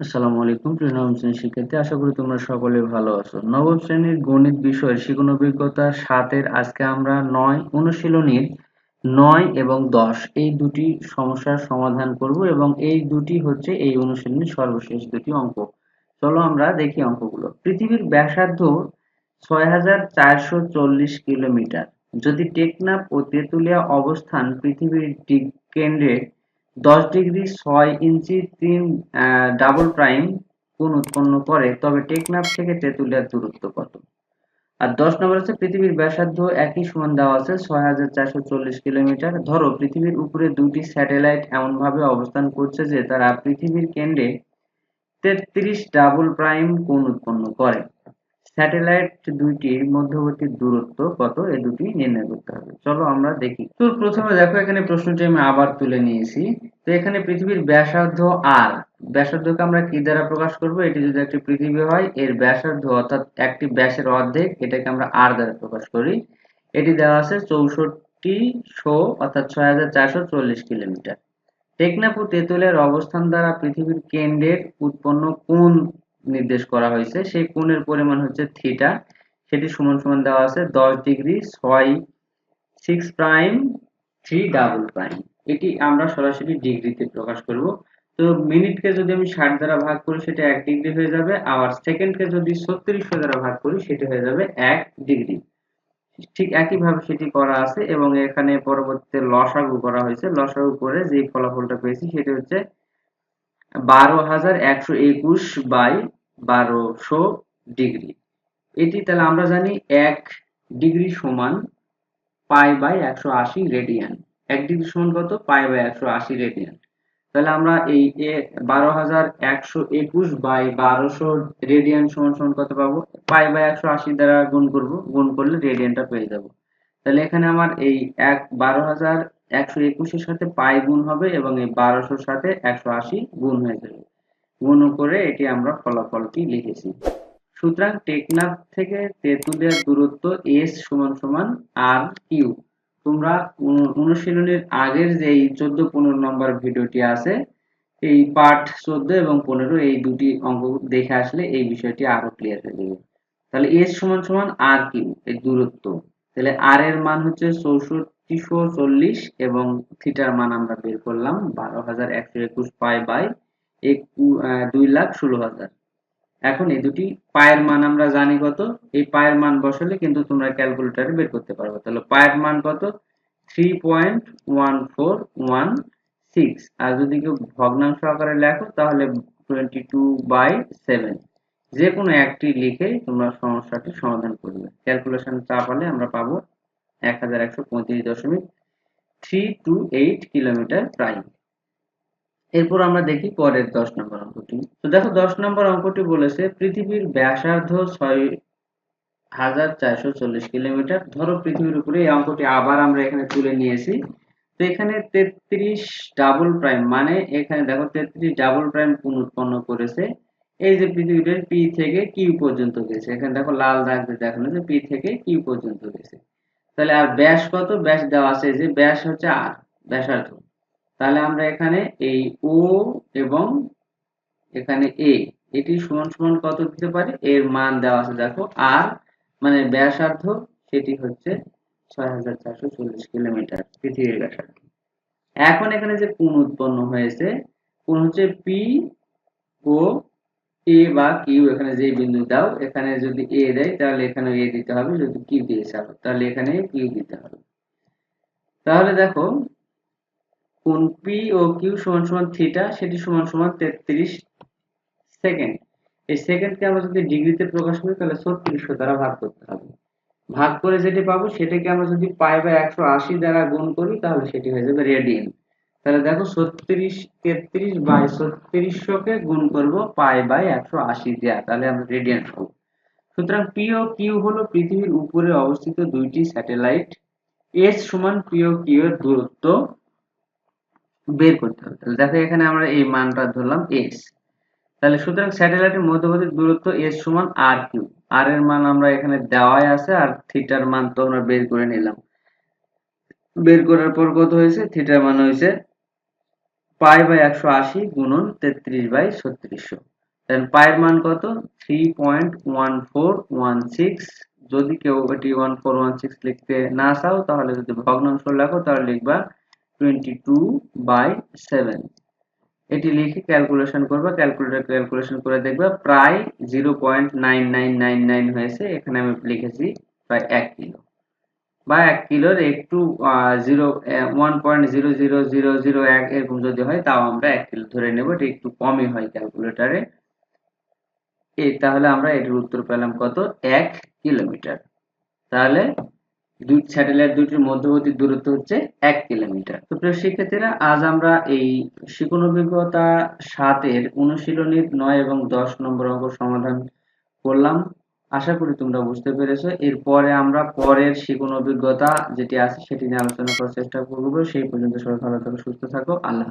আসসালামু আলাইকুম প্রিয় নবম শ্রেণির শিক্ষার্থী, আশা করি তোমরা সকলে ভালো আছো। নবম শ্রেণির গণিত বিষয়ের শিখন অভিজ্ঞতা সাতের আজকে আমরা নয় অনুশীলনীর নয় এবং দশ, এই দুটি সমস্যার সমাধান করব এবং এই দুটি হচ্ছে এই অনুশীলনীর সর্বশেষ দুটি অঙ্ক। চলো আমরা দেখি অঙ্কগুলো। পৃথিবীর ব্যাসার্ধ ছয় হাজার চারশো চল্লিশ কিলোমিটার। যদি টেকনাফ ও তেঁতুলিয়া অবস্থান পৃথিবীর কেন্দ্রে দশ ডিগ্রি ছয় ইঞ্চি তিন ডাবল প্রাইম কোণ উৎপন্ন করে, তবে টেকনাফ থেকে তেঁতুলিয়ার দূরত্ব কত? আর দশ নম্বর হচ্ছে পৃথিবীর ব্যাসার্ধ একই সমান দেওয়া আছে ছয় হাজার চারশো চল্লিশ কিলোমিটার। ধরো, পৃথিবীর উপরে দুটি স্যাটেলাইট এমনভাবে অবস্থান করছে যে তারা পৃথিবীর কেন্দ্রে তেত্রিশ ডাবল প্রাইম কোণ উৎপন্ন করে। স্যাটেলাইট দুইটির মধ্যবর্তী দূরত্ব কত? এ দুটি নির্ণয় করতে হবে। চলো আমরা দেখি। তো প্রথমে দেখো, এখানে প্রশ্নটি আমি আবার তুলে নিয়েছি। তো এখানে পৃথিবীর ব্যাসার্ধ আর ব্যাসার্ধকে আমরা কি দ্বারা প্রকাশ করব? এটি যদি একটি পৃথিবী হয়, এর ব্যাসার্ধ অর্থাৎ একটি ব্যাসের অর্ধেক, এটাকে আমরা আর দ্বারা প্রকাশ করি। এটি দেওয়া আছে চৌষট্টি শো, অর্থাৎ ছয় হাজার চারশো চল্লিশ কিলোমিটার। টেকনাফ ও তেঁতুলিয়ার অবস্থান দ্বারা পৃথিবীর কেন্দ্রের উৎপন্ন কোন নির্দেশ করা হয়েছে। সেই কোণের পরিমাণ হচ্ছে থিটা সেটি সমান সমান দেওয়া আছে দশ ডিগ্রি ছয় six prime three double prime এটি আমরা সরাসরি ডিগ্রিতে প্রকাশ করব। তো মিনিটকে যদি আমি ষাট দ্বারা ভাগ করি, সেটা এক ডিগ্রি হয়ে যাবে। আবার সেকেন্ডকে যদি ছত্রিশশো দ্বারা ভাগ করি, সেটি হয়ে যাবে এক ডিগ্রি। ঠিক একইভাবে সেটি করা আছে এবং এখানে পরবর্তীতে লসাগু করা হয়েছে। লসাগু করে যে ফলাফলটা পেয়েছি, সেটি হচ্ছে বারো হাজার একশো একুশ বাই বারোশো ডিগ্রি। এটি তাহলে আমরা জানি এক ডিগ্রি সমান পাই বাই একশো আশি রেডিয়ান। এক ডিগ্রি সমান কত? পাই বাই একশো আশি রেডিয়ান। তাহলে আমরা এই বারো হাজার একশো একুশ বাই বারোশো রেডিয়ান সমান সমান কত পাবো? পাই বাই একশো আশি দ্বারা গুণ করব। গুণ করলে রেডিয়ানটা পেয়ে যাব। তাহলে এখানে আমার এই এক বারো হাজার একশো একুশের সাথে পাই গুণ হবে এবং এই বারোশোর সাথে একশো আশি গুণ হয়ে যাবে। গুণ করে এটি আমরা ফলাফলটি লিখেছি। সুতরাং টেকনাফ থেকে তেঁতুলিয়ার দূরত্ব এস সমান সমান আর কিউ। তোমরা অনুশীলনের আগের যে এই চোদ্দ পনেরো নম্বর ভিডিওটি আছে, এই পার্ট চোদ্দ এবং পনেরো এই দুটি অঙ্ক দেখে আসলে এই বিষয়টি আরও ক্লিয়ার হয়ে যাবে। তাহলে এস সমান সমান আর কিউ, এই দূরত্ব। তাহলে আর এর মান হচ্ছে চৌষট্টিশো চল্লিশ এবং থিটার মান আমরা বের করলাম বারো হাজার একশো একুশ পাই বাই দুই লাখ ষোলো হাজার। এখন এই দুটি পায়ের মান আমরা জানি কত? এই পায়ের মান বসালে কিন্তু তোমরা ক্যালকুলেটারে বের করতে পারবে। তাহলে পায়ের মান কত? Three point one four one six আর যদি কেউ ভগ্নাংশ আকারে লেখো, তাহলে টোয়েন্টি টু বাই সেভেন যে কোনো একটি লিখে তোমরা সমস্যাটি সমাধান করবে। ক্যালকুলেশন চাপালে আমরা পাবো কিলোমিটার প্রাইম এরপর আমরা দেখি পরের দশ নম্বর অঙ্কটি। তো দেখো, দশ নম্বর অঙ্কটি বলেছে, পৃথিবীর ব্যাসার্ধ ছয় হাজার চারশো চল্লিশ কিলোমিটার। ধরো পৃথিবীর উপরে এই অঙ্কটি আবার আমরা এখানে তুলে নিয়েছি। তো এখানে তেত্রিশ ডাবল প্রাইম মানে এখানে দেখো, তেত্রিশ ডাবল প্রাইম কোন উৎপন্ন করেছে। এই যে পৃথিবীটার পি থেকে কিউ পর্যন্ত গেছে। এখানে দেখো, লাল দাগ দেখানো যে পি থেকে কিউ পর্যন্ত গেছে। তাহলে আর ব্যাস কত? ব্যাস দেওয়া আছে যে ব্যাস হচ্ছে আর, ব্যাসার্ধ। তাহলে আমরা এখানে এই ও এবং এখানে এ, এটি সমান সমান কত দিতে পারি? এর মান দেওয়া আছে, দেখো, আর মানে ব্যাসার্ধ, সেটি হচ্ছে ছয় হাজার চারশো চল্লিশ কিলোমিটার, পৃথিবীর ব্যাসার্ধ। এখন এখানে যে কোণ উৎপন্ন হয়েছে, কোণ হচ্ছে পি ও এ বা কিউ এখানে যে বিন্দু দাও, এখানে যদি এ দেয়, তাহলে এখানে এ দিতে হবে, যদি কিউ দিয়ে তাহলে এখানে কিউ দিতে হবে। তাহলে দেখো, কোন পি ও কিউ সমান সমান থিটা সেটি সমান সমান তেত্রিশ সেকেন্ড এই সেকেন্ডকে আমরা যদি ডিগ্রিতে প্রকাশ করি, তাহলে ছত্রিশশো দ্বারা ভাগ করতে হবে। ভাগ করে যেটি পাবো, সেটাকে আমরা যদি পাই বা একশো আশি দ্বারা গুণ করি, তাহলে সেটি হয়ে যাবে রেডিয়ান তাহলে দেখো ছত্রিশ, তেত্রিশ বাই ছত্রিশশোকে গুণ করব পাই বাই একশো আশি দেয়া। তাহলে আমরা রেডিয়ান পাবো সুতরাং পি ও কিউ হলো পৃথিবীর উপরে অবস্থিত দুইটি স্যাটেলাইট। এস সমান পি ও কিউ এর দূরত্ব বের করতে হবে। তাহলে দেখো এখানে আমরা এই মানটা ধরলাম এস তাহলে সুতরাং স্যাটেলাইটের মধ্যবর্তী দূরত্ব এস সমান আর কিউ আর এর মান আমরা এখানে দেওয়াই আছে আর থিটার মান তো আমরা বের করে নিলাম। বের করার পর কত হয়েছে? থিটার মান হয়েছে পাই বাই একশো আশি গুণন তেত্রিশ বাই ছত্রিশশো। দেন পায়ের মান কত? Three point one four one six যদি কেউ এটি ওয়ান ফোর ওয়ান সিক্স লিখতে না চাও, তাহলে যদি ভগ্নাংশ লেখো, তাহলে লিখবা টোয়েন্টি টু বাই সেভেন এটি লিখে ক্যালকুলেশন করবে ক্যালকুলেটর ক্যালকুলেশন করে দেখবে প্রায় zero point nine nine nine nine হয়েছে। এখানে আমি লিখেছি প্রায় এক কিলো। বা এক কিলোর একটু zero one point zero zero zero zero এক এরকম যদি হয়, তাও আমরা এক কিলো ধরে নেব। এটা একটু কমই হয় ক্যালকুলেটারে এই তাহলে আমরা এটির উত্তর পেলাম কত? এক কিলোমিটার। তাহলে দুই স্যাটেলাইট দুটির মধ্যবর্তী দূরত্ব হচ্ছে এক কিলোমিটার। তো প্রিয় শিক্ষার্থীরা, আজ আমরা এই শিকোণ অভিজ্ঞতা সাতের অনুশীলনীর নয় এবং দশ নম্বর অঙ্ক সমাধান করলাম। আশা করি তোমরা বুঝতে পেরেছ। এরপরে আমরা পরের শিকোণ অভিজ্ঞতা যেটি আছে সেটি নিয়ে আলোচনা করার চেষ্টা করব। সেই পর্যন্ত সবাই ভালো থাকো, সুস্থ থাকো। আল্লাহ